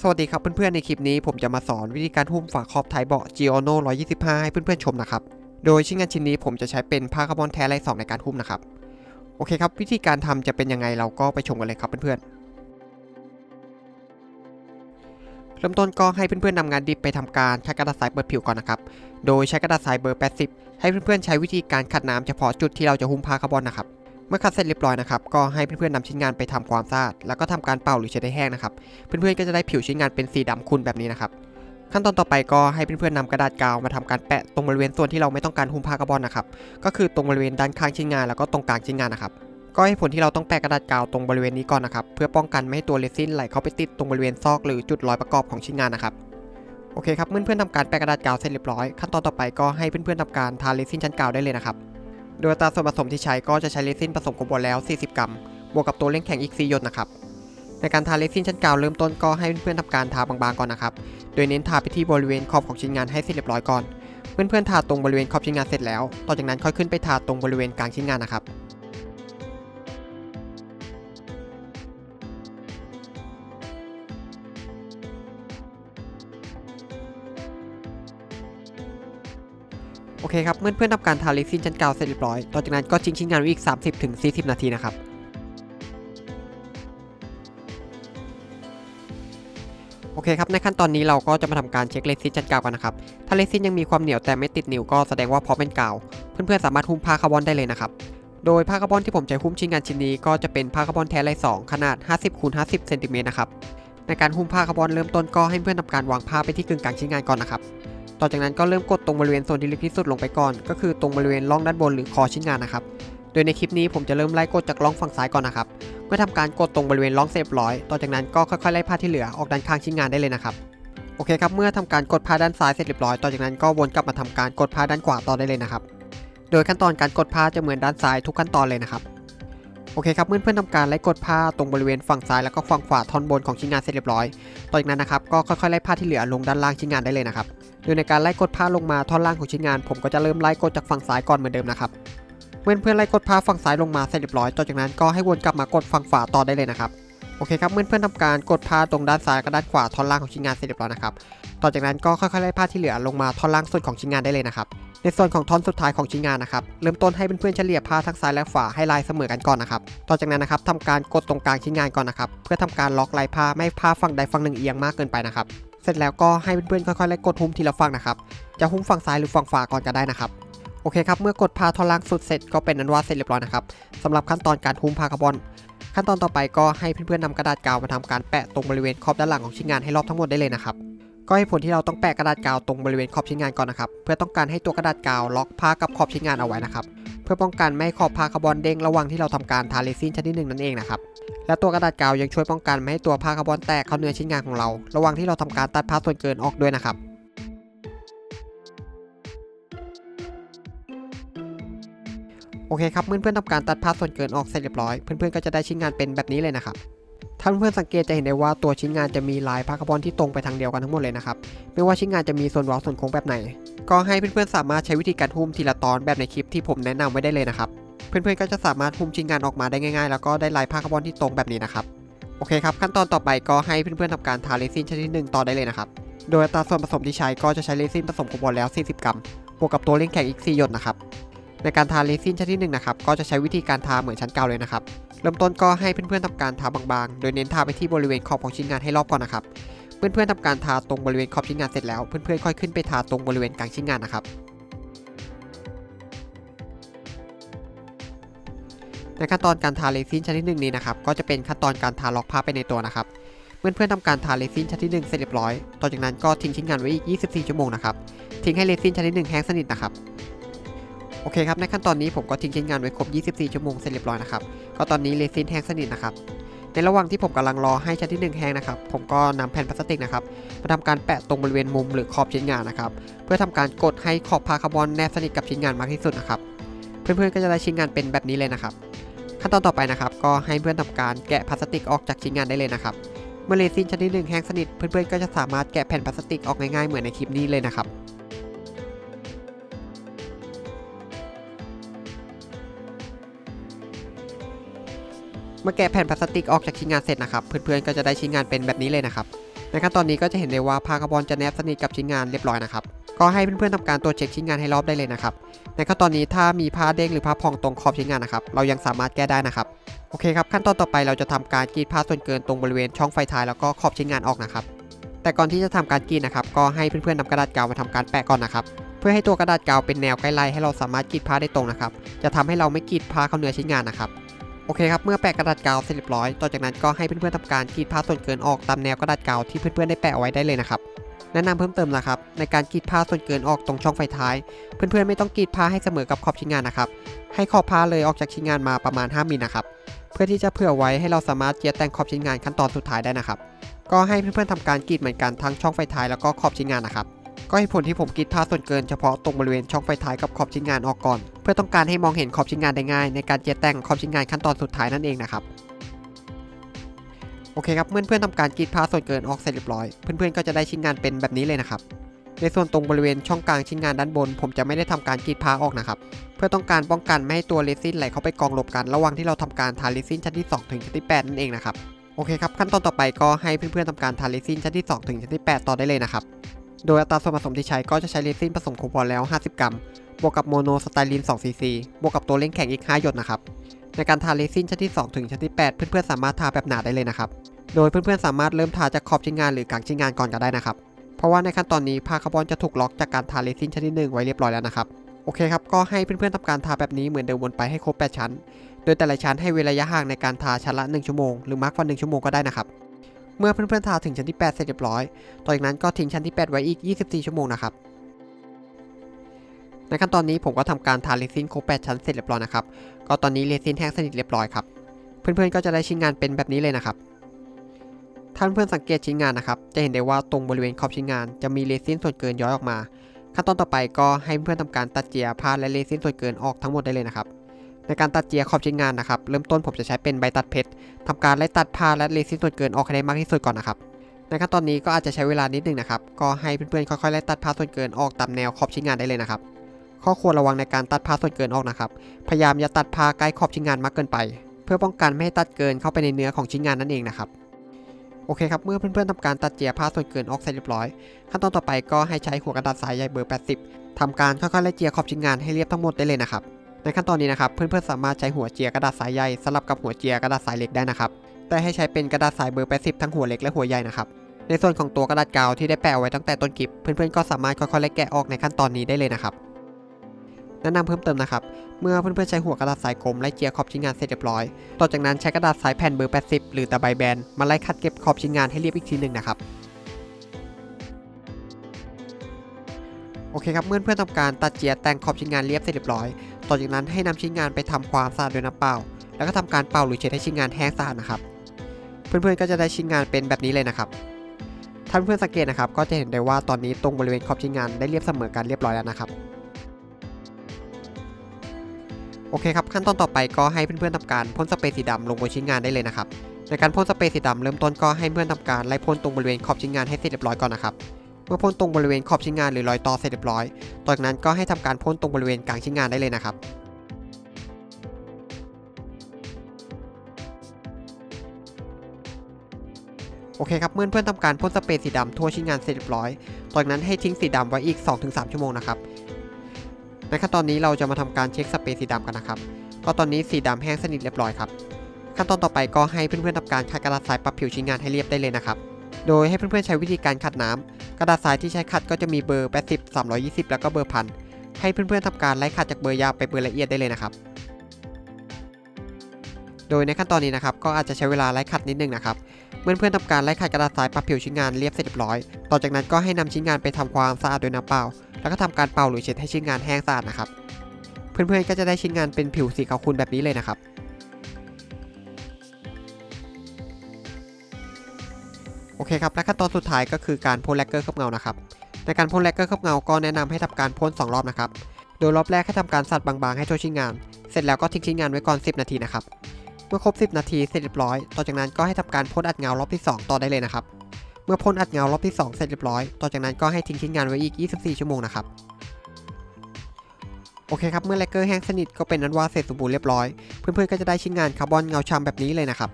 สวัสดีครับเพื่อนๆในคลิปนี้ผมจะมาสอนวิธีการหุ้มฝาครอบท้ายเบาะ Giono 125 ให้เพื่อนๆชมนะครับ โดยชิ้นงานชิ้นนี้ผมจะใช้เป็นผ้าคาร์บอนแท้ไร้สองในการหุ้มนะครับ โอเคครับ วิธีการทำจะเป็นยังไงเราก็ไปชมกันเลยครับเพื่อนๆ เริ่มต้นก็ให้เพื่อนๆนำงานดิบไปทำการใช้กระดาษทรายเปิดผิวก่อนนะครับ โดยใช้กระดาษทรายเบอร์ 80 ให้เพื่อนๆใช้วิธีการขัดน้ำเฉพาะจุดที่เราจะหุ้มผ้าคาร์บอนนะครับ เมื่อคัดเสร็จเรียบร้อยนะครับ ก็ให้เพื่อนๆนำชิ้นงานไปทำความสะอาด แล้วก็ทำการเป่าหรือเช็ดให้แห้งนะครับ เพื่อนๆก็จะได้ผิวชิ้นงานเป็นสีดำขุ่นแบบนี้นะครับ ขั้นตอนต่อไปก็ให้เพื่อนๆนำกระดาษกาวมาทำการแปะตรงบริเวณส่วนที่เราไม่ต้องการหุ้มผ้าคาร์บอนนะครับ ก็คือตรงบริเวณด้านข้างชิ้นงานแล้วก็ตรงกลางชิ้นงานนะครับ ก็ให้ผลที่เราต้องแปะกระดาษกาวตรงบริเวณนี้ก่อนนะครับ เพื่อป้องกันไม่ให้ตัวเรซินไหลเข้าไปติดตรงบริเวณซอกหรือจุดรอยประกอบของชิ้นงานนะครับโอเคครับเพื่อนๆทำการแปะกระดาษกาวเสร็จเรียบร้อยขั้นตอนต่อไปก็ให้เพื่อนๆทำการทาเรซินชั้นกาวได้เลยนะครับ โดยอัตราส่วนผสมที่ใช้ก็จะใช้เรซินผสมกับบวแล้ว 40 กรัม บวกกับตัวเล่งแข็งอีก 4 หยดนะครับ ในการทาเรซินชั้นกาวเริ่มต้นก็ให้เพื่อนๆทำการทาบางๆก่อนนะครับ โดยเน้นทาไปที่บริเวณขอบของชิ้นงานให้เสร็จเรียบร้อยก่อน เพื่อนๆทาตรงบริเวณขอบชิ้นงานเสร็จแล้ว ต่อจากนั้นค่อยขึ้นไปทาตรงบริเวณกลางชิ้นงานนะครับ อเคครับเมื่อเพื่อนๆทำการทาเรซินชั้นกาวเสร็จเรียบร้อยต่อจากนั้นก็ทิ้งชิ้นงานไว้อีก 30-40 นาทีนะครับโอเคครับในขั้นตอนนี้เราก็จะมาทำการเช็คเรซินชั้นกาวกันนะครับ ถ้าเรซินยังมีความเหนียวแต่ไม่ติดนิ้วก็แสดงว่าพร้อมเป็นกาว เพื่อนๆสามารถหุ้มผ้าคาร์บอนได้เลยนะครับ โดยผ้าคาร์บอนที่ผมใช้หุ้มชิ้นงานชิ้นนี้ก็จะเป็นผ้าคาร์บอนแท้ลาย2ขนาด 50คูณ50เซนติเมตรนะครับ ในการหุ้มผ้าคาร์บอนเริ่มต้นก็ให้เพื่อนทำการวางผ้าไปที่กึ่งกลางชิ้นงานก่อนนะครับ ต่อจากนั้นก็เริ่มกดตรงบริเวณโซนที่ลึกที่สุดลงไปก่อน ก็คือตรงบริเวณร่องด้านบนหรือคอชิ้นงานนะครับ โดยในคลิปนี้ผมจะเริ่มไล่กดจากร่องฝั่งซ้ายก่อนนะครับ เมื่อทำการกดตรงบริเวณร่องเสร็จเรียบร้อย ต่อจากนั้นก็ค่อยๆไล่ผ้าที่เหลือออกด้านข้างชิ้นงานได้เลยนะครับ โอเคครับ เมื่อทำการกดผ้าด้านซ้ายเสร็จเรียบร้อย ต่อจากนั้นก็วนกลับมาทำการกดผ้าด้านขวาต่อได้เลยนะครับ โดยขั้นตอนการกดผ้าจะเหมือนด้านซ้ายทุกขั้นตอนเลยนะครับโอเคครับเมื่อเพื่อนทำการไล่กดผ้าตรงบริเวณฝั่งซ้ายแล้วก็ฝั่งขวาท่อนบนของชิ้นงานเสร็จเรียบร้อย ต่อจากนั้นนะครับก็ค่อยๆไล่ผ้าที่เหลือลงด้านล่างชิ้นงานได้เลยนะครับ โดยในการไล่กดผ้าลงมาท่อนล่างของชิ้นงาน ผมก็จะเริ่มไล่กดจากฝั่งซ้ายก่อนเหมือนเดิมนะครับเมื่อเพื่อนไล่กดผ้าฝั่งซ้ายลงมาเสร็จเรียบร้อยต่อจากนั้นก็ให้วนกลับมากดฝั่งขวาต่อได้เลยนะครับโอเคครับเมื่อเพื่อนทำการกดผ้าตรงด้านซ้ายกับด้านขวาท่อนล่างของชิ้นงานเสร็จเรียบร้อยนะครับต่อจากนั้นก็ค่อยๆไล่ผ้าที่เหลือลงมาท่อนล่างสุดของชิ้นงานได้เลยนะครับในส่วนของท่อนสุดท้ายของชิ้นงานนะครับเริ่มต้นให้เพื่อนๆเฉลี่ยผ้าทั้งซ้ายและขวาให้ลายเสมอกันก่อนนะครับต่อจากนั้นนะครับทำการกดตรงกลางชิ้นงานก่อนนะครับเพื่อทำการล็อกลายผ้าไม่ผ้าฝั่งใดฝั่งหนึ่งเอียงมากเกินไปนะครับ เสร็จแล้วก็ให้เพื่อนๆค่อยๆไล่กดหุ้มทีละฝั่งนะครับ จะหุ้มฝั่งซ้ายหรือฝั่งขวาก่อนก็ได้นะครับ โอเคครับ เมื่อกดผ้าท่อนล่างสุดเสร็จก็เป็นอันว่าเสร็จเรียบร้อยนะครับสำหรับขั้นตอนการหุ้มผ้าคาร์บอน ขั้นตอนต่อไปก็ให้เพื่อนๆนำกระดาษกาวมาทำการแปะตรงบริเวณขอบด้านหลังของชิ้นงานให้รอบทั้งหมดได้เลยนะครับ ก็ให้ผลที่เราต้องแปะกระดาษกาวตรงบริเวณขอบชิ้นงานก่อนนะครับ เพื่อต้องการให้ตัวกระดาษกาวล็อกผ้ากับขอบชิ้นงานเอาไว้นะครับ เพื่อป้องกันไม่ให้ขอบผ้าคาร์บอนเด้งระหว่างที่เราทำการทาเรซินชนิดหนึ่งนั่นเองนะครับและตัวกระดาษกาวยังช่วยป้องกันไม่ให้ตัวผ้าคาร์บอนแตกเข้าเนื้อชิ้นงานของเรา ระหว่างที่เราทำการตัดผ้าส่วนเกินออกด้วยนะครับโอเคครับเมื่อเพื่อนทำการตัดผ้าส่วนเกินออกเสร็จเรียบร้อยเพื่อนๆก็จะได้ชิ้นงานเป็นแบบนี้เลยนะครับ ถ้าเพื่อนสังเกตจะเห็นได้ว่าตัวชิ้นงานจะมีลายผ้าคาร์บอนที่ตรงไปทางเดียวกันทั้งหมดเลยนะครับไม่ว่าชิ้นงานจะมีส่วนเว้าส่วนโค้งแบบไหน ก็ให้เพื่อนๆสามารถใช้วิธีการหุ้มทีละตอนแบบในคลิปที่ผมแนะนำไว้ได้เลยนะครับเพื่อนๆก็จะสามารถหุ้มชิ้นงานออกมาได้ง่ายๆ แล้วก็ได้ลายผ้าคาร์บอนที่ตรงแบบนี้นะครับโอเคครับขั้นตอนต่อไปก็ให้เพื่อนๆทำการทาเรซินชนิดหนึ่งต่อได้เลยนะครับโดยอัตราส่วนผสมที่ใช้ก็จะใช้เรซินผสมกับบอลแล้ว 40 กรัมบวกกับตัวเร่งแข็งอีก4หยดนะครับในการทาเรซินชนิดหนึ่งนะครับก็จะใช้วิธีการทาเหมือนชั้นกาวเลยนะครับ ริ่มต้นก็ให้เพื่อนๆทำการทาบางๆ โดยเน้นทาไปที่บริเวณขอบของชิ้นงานให้รอบก่อนนะครับ เพื่อนๆทำการทาตรงบริเวณขอบชิ้นงานเสร็จแล้ว เพื่อนๆค่อยขึ้นไปทาตรงบริเวณกลางชิ้นงานนะครับ ในขั้นตอนการทาเรซินชนิดหนึ่งนี้นะครับ ก็จะเป็นขั้นตอนการทาล็อกผ้าไปในตัวนะครับเพื่อนๆทำการทาเรซินชนิดหนึ่งเสร็จเรียบร้อย ต่อจากนั้นก็ทิ้งชิ้นงานไว้อีก 24 ชั่วโมงนะครับ ทิ้งให้เรซินชนิดหนึ่งแห้งสนิทนะครับ โอเคครับในขั้นตอนนี้ผมก็ทิ้งชิ้นงานไว้ครบ 24 ชั่วโมงเสร็จเรียบร้อยนะครับก็ตอนนี้เรซินแห้งสนิทนะครับในระหว่างที่ผมกำลังรอให้ชั้นที่หนึ่งแห้งนะครับ ผมก็นำแผ่นพลาสติกนะครับมาทำการแปะตรงบริเวณมุมหรือขอบชิ้นงานนะครับ เพื่อทำการกดให้ขอบผ้าคาร์บอนแนบสนิทกับชิ้นงานมากที่สุดนะครับ เพื่อนๆก็จะได้ชิ้นงานเป็นแบบนี้เลยนะครับ ขั้นตอนต่อไปนะครับ ก็ให้เพื่อนทำการแกะพลาสติกออกจากชิ้นงานได้เลยนะครับ เมื่อเรซินชนิดหนึ่งแห้งสนิท เพื่อนๆก็จะสามารถแกะแผ่นพลาสติกออกง่ายๆเหมือนในคลิปนี้เลยนะครับ มื่อแกะแผ่นพลาสติกออกจากชิ้นงานเสร็จนะครับ เพื่อนๆก็จะได้ชิ้นงานเป็นแบบนี้เลยนะครับ ในขั้นตอนนี้ก็จะเห็นได้ว่าผ้าคาร์บอนจะแนบสนิทกับชิ้นงานเรียบร้อยนะครับ ก็ให้เพื่อนๆทำการตรวจเช็คชิ้นงานให้รอบได้เลยนะครับ ในขั้นตอนนี้ถ้ามีผ้าเด้งหรือผ้าพองตรงขอบชิ้นงานนะครับ เรายังสามารถแก้ได้นะครับ โอเคครับขั้นตอนต่อไปเราจะทำการกรีดผ้าส่วนเกินตรงบริเวณช่องไฟท้ายแล้วก็ขอบชิ้นงานออกนะครับ แต่ก่อนที่จะทำการกรีดนะครับ ก็ให้เพื่อนๆนำกระดาษกาวมาทำการแปะก่อนนะครับเพื่อให้ตัวกระดาษกาวเป็นแนวใกล้ไลให้เราสามารถกรีดผ้าได้ตรงนะครับ จะทำให้เราไม่กรีดผ้าเข้าเนื้อชิ้นงานนะครับ โอเคครับ เมื่อแปะกระดาษกาวเสร็จเรียบร้อย ต่อจากนั้นก็ให้เพื่อนๆทำการกรีดผ้าส่วนเกินออกตามแนวกระดาษกาวที่เพื่อนๆได้แปะเอาไว้ได้เลยนะครับแนะนำเพิ่มเติมนะครับในการกรีดผ้าส่วนเกินออกตรงช่องไฟท้าย เพื่อนๆไม่ต้องกรีดผ้าให้เสมอกับขอบชิ้นงานนะครับให้ขอบผ้าเลยออกจากชิ้นงานมาประมาณ 5มิลนะครับเพื่อที่จะเผื่อไว้ให้เราสามารถเจียแต่งขอบชิ้นงานขั้นตอนสุดท้ายได้นะครับ ก็ให้เพื่อนๆทำการกรีดเหมือนกันทั้งช่องไฟท้ายแล้วก็ขอบชิ้นงานนะครับ ก็ให้ผลที่ผมกรีดผ้าส่วนเกินเฉพาะตรงบริเวณช่องไฟท้ายกับขอบชิ้นงานออกก่อน เพื่อต้องการให้มองเห็นขอบชิ้นงานได้ง่าย ในการเจียแต่งขอบชิ้นงานขั้นตอนสุดท้ายนั่นเองนะครับโอเคครับเมื่อเพื่อนทำการกรีดผ้าส่วนเกินออกเสร็จเรียบร้อยเพื่อนๆก็จะได้ชิ้นงานเป็นแบบนี้เลยนะครับในส่วนตรงบริเวณช่องกลางชิ้นงานด้านบน ผมจะไม่ได้ทำการกรีดผ้าออกนะครับเพื่อต้องการป้องกันไม่ให้ตัวเรซินไหลเข้าไปกองรวมกันระหว่างที่เราทำการทาเรซินชั้นที่2ถึงชั้นที่8นั่นเองนะครับโอเคครับขั้นตอนต่อไปก็ให้เพื่อนๆทำการทาเรซินชั้นที่2ถึงชั้นที่ 8 ต่อได้เลยนะครับ โดยอัตราส่วนผสมที่ใช้ก็จะใช้เรซินผสมโคบอลแล้ว 50 กรัม บวกกับโมโนสไตรีน2ซีซีบวกกับตัวเล่งแข็งอีก 5 หยดนะครับ ในการทาเรซินชั้นที่ 2 ถึงชั้นที่ 8 เพื่อนๆสามารถทาแบบหนาได้เลยนะครับ โดยเพื่อนๆสามารถเริ่มทาจากขอบชิ้นงานหรือกลางชิ้นงานก่อนก็ได้นะครับ เพราะว่าในขั้นตอนนี้ผ้าคาร์บอนจะถูกล็อกจากการทาเรซินชั้นที่หนึ่งไว้เรียบร้อยแล้วนะครับโอเคครับ ก็ให้เพื่อนๆทำการทาแบบนี้เหมือนเดิมวนไปให้ครบ 8 ชั้น โดยแต่ละชั้นให้เว้นระยะห่างในการทาชั้นละ 1 ชั่วโมง หรือมากกว่า 1 ชั่วโมงก็ได้นะครับ เมื่อเพื่อนๆทาถึงชั้นที่ 8 เสร็จเรียบร้อย ต่อจากนั้นก็ทิ้งชั้นที่ 8 ไว้อีก 24 ชั่วโมงนะครับ ในขั้นตอนนี้ผมก็ทำการทาเรซินครบ 8 ชั้นเสร็จเรียบร้อยนะครับ ก็ตอนนี้เรซินแห้งสนิทเรียบร้อยครับ เพื่อนๆก็จะได้ชิ้นงานเป็นแบบนี้เลยนะครับ ท่านเพื่อนสังเกตชิ้นงานนะครับ จะเห็นได้ว่าตรงบริเวณขอบชิ้นงาน จะมีเรซินส่วนเกินย้อยออกมา ขั้นตอนต่อไปก็ให้เพื่อนๆทำการตัดเจียผ้าและเรซินส่วนเกินออกทั้งหมดได้เลยนะครับ ในการตัดเจียขอบชิ้นงานนะครับ เริ่มต้นผมจะใช้เป็นใบตัดเพชรทำการไล่ตัดผ้าและเรซินส่วนเกินออกให้ได้มากที่สุดก่อนนะครับในขั้นตอนนี้ก็อาจจะใช้เวลานิดนึงนะครับ ก็ให้เพื่อนๆค่อยๆไล่ตัดผ้าส่วนเกินออกตามแนวขอบชิ้นงานได้เลยนะครับ ข้อควรระวังในการตัดผ้าส่วนเกินออกนะครับ พยายามอย่าตัดผ้าใกล้ขอบชิ้นงานมากเกินไป เพื่อป้องกันไม่ให้ตัดเกินเข้าไปในเนื้อของชิ้นงานนั่นเองนะครับ โอเคครับ เมื่อเพื่อนๆทำการตัดเจียผ้าส่วนเกินออกเสร็จเรียบร้อย ขั้นตอนต่อไปก็ให้ใช้หัวกระดาษสายใยเบอร์ 80ทำการค่อยๆไล่เจียขอบชิ้นงานให้เรียบทั้งหมดได้เลยนะครับ ในขั้นตอนนี้นะครับเพื่อนๆสามารถใช้หัวเจียกระดาษสายใยสลับกับหัวเจียกระดาษสายเหล็กได้นะครับแต่ให้ใช้เป็นกระดาษสายเบอร์80ทั้งหัวเล็กและหัวใหญ่นะครับในส่วนของตัวกระดาษกาวที่ได้แปะเอาไว้ตั้งแต่ต้นคลิปเพื่อนๆก็สามารถค่อยๆไล่แกะออกในขั้นตอนนี้ได้เลยนะครับแนะนำเพิ่มเติมนะครับ เมื่อเพื่อนๆใช้หัวกระดาษสายกลมไล่เจียขอบชิ้นงานเสร็จเรียบร้อย ต่อจากนั้นใช้กระดาษสายแผ่นเบอร์ 80 หรือตะไบแบนมาไล่คัดเก็บขอบชิ้นงานให้เรียบอีกทีหนึ่งนะครับโอเคครับเมื่อเพื่อนๆทำการตัดเจียแต่งขอบชิ้นงานเรียบเสร็จเรียบร้อย ต่อจากนั้นให้นำชิ้นงานไปทำความสะอาดด้วยน้ำเปล่า แล้วก็ทำการเป่าหรือเช็ดให้ชิ้นงานแห้งสะอาดนะครับ เพื่อนๆก็จะได้ชิ้นงานเป็นแบบนี้เลยนะครับท่านเพื่อนสังเกตนะครับ ก็จะเห็นได้ว่าตอนนี้ตรงบริเวณขอบชิ้นงานได้เรียบเสมอกันเรียบร้อยแล้วนะครับ โอเคครับขั้นตอนต่อไปก็ให้เพื่อนๆทำการพ่นสเปรย์สีดำลงบนชิ้นงานได้เลยนะครับ ในการพ่นสเปรย์สีดำเริ่มต้นก็ให้เพื่อนทำการไล่พ่นตรงบริเวณขอบชิ้นงานให้เสร็จเรียบร้อยก่อนนะครับ เมื่อพ่นตรงบริเวณขอบชิ้นงานหรือรอยต่อเสร็จเรียบร้อยต่อจากนั้นก็ให้ทำการพ่นตรงบริเวณกลางชิ้นงานได้เลยนะครับโอเคครับเมื่อเพื่อนทำการพ่นสเปรย์สีดำทั่วชิ้นงานเสร็จเรียบร้อยต่อจากนั้นให้ทิ้งสีดำไว้อีก 2-3 ชั่วโมงนะครับในขั้นตอนนี้เราจะมาทำการเช็คสเปรย์สีดำกันนะครับก็ตอนนี้สีดำแห้งสนิทเรียบร้อยครับขั้นตอนต่อไปก็ให้เพื่อนๆทำการขัดกระดาษทรายปรับผิวชิ้นงานให้เรียบได้เลยนะครับ โดยให้เพื่อนๆใช้วิธีการขัดน้ำ กระดาษทรายที่ใช้ขัดก็จะมีเบอร์80 320 แล้วก็เบอร์พันให้เพื่อนๆทำการไล่ขัดจากเบอร์ยาวไปเบอร์ละเอียดได้เลยนะครับ โดยในขั้นตอนนี้นะครับก็อาจจะใช้เวลาไล่ขัดนิดนึงนะครับเมื่อเพื่อนๆทำการไล่ขัดกระดาษทรายปรับผิวชิ้นงานเรียบเสร็จเรียบร้อย ต่อจากนั้นก็ให้นำชิ้นงานไปทำความสะอาดด้วยน้ำเปล่า แล้วก็ทำการเป่าหรือเช็ดให้ชิ้นงานแห้งสะอาดนะครับ เพื่อนๆก็จะได้ชิ้นงานเป็นผิวสีขาวคุณแบบนี้เลยนะครับ เคครับและขั้นตอนสุดท้ายก็คือการพ่นแลกเกอร์เคลือบเงานะครับในการพ่นแลกเกอร์เคลือบเงาก็แนะนำให้ทำการพ่น2รอบนะครับโดยรอบแรกให้ทำการสัดบางๆให้ทั่วชิ้นงาน เสร็จแล้วก็ทิ้งชิ้นงานไว้ก่อน 10 นาทีนะครับเมื่อครบ 10 นาทีเสร็จเรียบร้อย ต่อจากนั้นก็ให้ทำการพ่นอัดเงารอบที่ 2 ต่อได้เลยนะครับ เมื่อพ่นอัดเงารอบที่ 2 เสร็จเรียบร้อย ต่อจากนั้นก็ให้ทิ้งชิ้นงานไว้อีก 24 ชั่วโมงนะครับ โอเคครับ เมื่อแลกเกอร์แห้งสนิทก็เป็นนั้นว่าเสร็จสมบูรณ์เรียบร้อย เพื่อนๆก็จะได้ชิ้นงานคาร์บอนเงาช้ำแบบนี้เลยนะครับ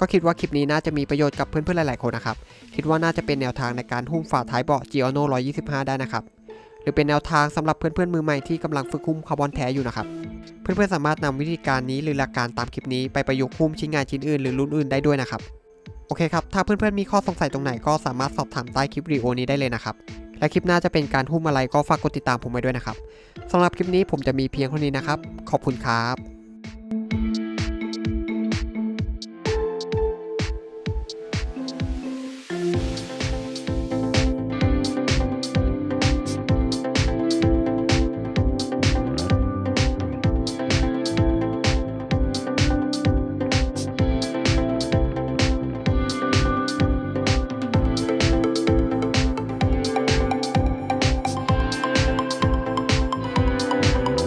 ก็คิดว่าคลิปนี้น่าจะมีประโยชน์กับเพื่อนๆหลายๆคนนะครับ คิดว่าน่าจะเป็นแนวทางในการหุ้มฝาท้ายเบาะ g i o n o 125 ได้นะครับ หรือเป็นแนวทางสำหรับเพื่อนๆมือใหม่ที่กำลังฝึกหุ้มคาร์บอนแท้อยู่นะครับ เพื่อนๆสามารถนำวิธีการนี้หรือหลักการตามคลิปนี้ไปประยุกต์หุ้มชิ้นงานชิ้นอื่นหรือรุ่นอื่นได้ด้วยนะครับ โอเคครับ ถ้าเพื่อนๆมีข้อสงสัยตรงไหนก็สามารถสอบถามใต้คลิปวิดีโอนี้ได้เลยนะครับ และคลิปหน้าจะเป็นการหุ้มอะไรก็ฝากกดติดตามผมไว้ด้วยนะครับสำหรับคลิปนี้ผมจะมีเพียงเท่านี้นะครับ ขอบคุณครับ